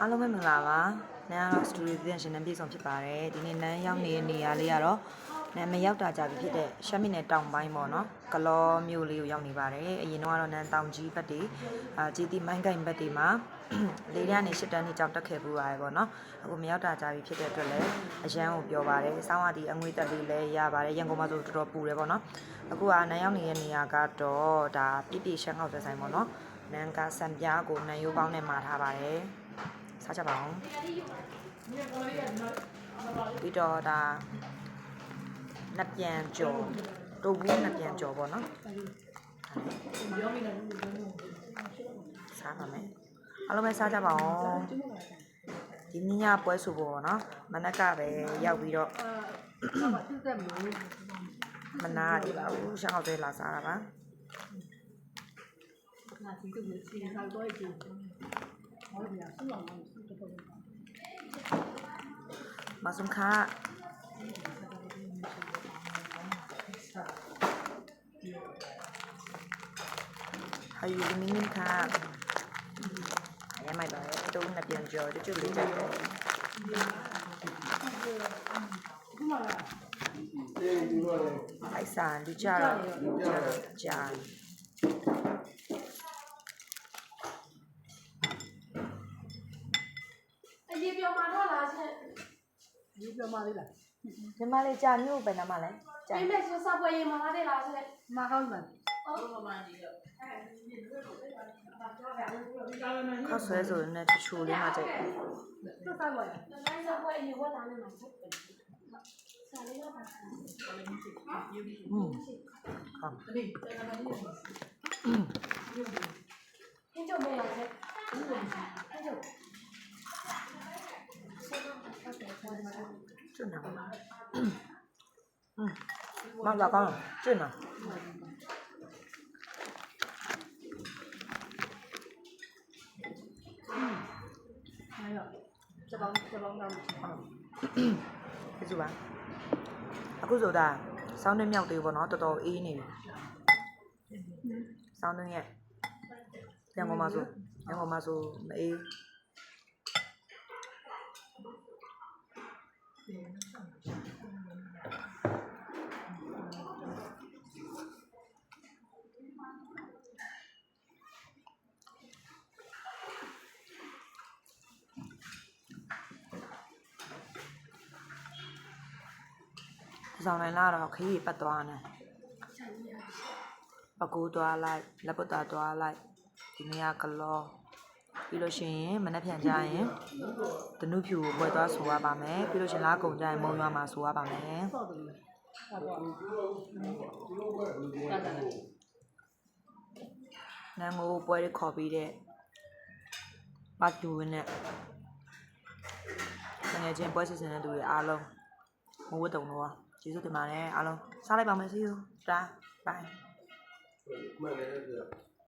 အားလုံးပဲမင်္ဂလာပါနန်းကတော့စတူဒီယိုပြန်ရှင်နဲ့ပြည်ဆောင်ဖြစ်ပါတယ်ဒီနေ့နန်းရောက်နေတဲ့နေရာလေးကတော့နန်းမရောက်တာကြပြီဖြစ်တဲ့ရှမ်းပြည်နယ်တောင်ပိုင်းပေါ့နော်ကလောမြို့လေးကိုရောက်နေပါတယ်အရင်တော့ကတော့နန်းတောင်ကြီးဘက်တွေအာဂျီတီမိုင်းကိုင်ဘက်တွေမှာလေးရနေရှစ်တန်းနေကြောင်တက်ခဲ့ပူပါတယ်ပေါ့နော်အခုမရောက်တာကြပြီဖြစ်တဲ့အတွက်လည်းအရန်ကိုပြောပါတယ်စောင်းရဒီအငွေတက်လေးလည်းရပါတယ်ရန်ကုန်မှာဆိုတော်တော်ပူတယ်ပေါ့နော်အခုကနန်းရောက်နေတဲ့နေရာကတော့ဒါပြည့်ပြည့်ရှမ်းောက်တဲ့ဆိုင်ပေါ့နော်နန်းကစံပြားကိုနန်းရိုးပေါင်းနဲ့မှာထားပါတယ် စားကြပါအောင်ပြီးတော့ဒါနှစ်ပြန်ကြော်တိုးဘူးနှစ်ပြန်ကြော်ပေါ့နော်စားပါမယ်အားလုံးပဲစားကြပါအောင်ဒီညညပွဲဆိုပေါ့နော်မနက်ကပဲရောက်ပြီးတော့မနာရပါဘူးရှောင်းအောင်တွေလာစားတာပါမဆုံခါဟာယူမင်းမင်းခါရမိုက်ပါလေတုံးနှစ်ပြန်ကြော်ကျွတ်လေးကြတယ်အိုက်ဆန်လူကြတော့လူကြတော့ကြာအရေးပြော Masumka. How you mean ka? Ya mai ba to na bian jo de chu li ja. Ai san du ja ja ja. 爷表妈他哪去？爷表妈的了。你妈的家牛在？拿去？好？他了，他求你嘛这？这？嗯，好。嗯。 ကျွတ်နာပါอืมမလာကောင်းကျွတ်နာအဲ့တော့စပောင်းစပောင်းတော့ကျေးဇူးပါအခုဆိုတာစောင်းနှင်းမြောက်သေးပေါ့နော်တော်တော်အေးနေပြီစောင်းနှင်းရဲ့ရန်ကုန်မှာဆိုရန်ကုန်မှာဆိုမအေး ဆောင်နိုင်လာတော့ခရီးပတ်သွားနေပကူသွားလိုက်လက်ပတ်တာသွားလိုက်ဒီနေ့ကကလော ပြီးလို့ရှိရင်မနေ့ပြန်ကြရင်တနုဖြူကိုပွဲသွားဆိုရပါမယ်ပြီးလို့ရှိရင်လားကုံကြရင်မုံရွာမှာဆိုရပါမယ်ဆော့တယ်ဟာပေါ့တာတာနန်းကိုပွဲတွေခေါ်ပြီးတဲ့ပါတူဝင်းနဲ့ငွေချင်းပွဲစီစဉ်တဲ့သူတွေအားလုံးမဝတ်တုံတော့ကျေးဇူးတင်ပါတယ်အားလုံးစားလိုက်ပါမယ်စီယူတာဘိုင်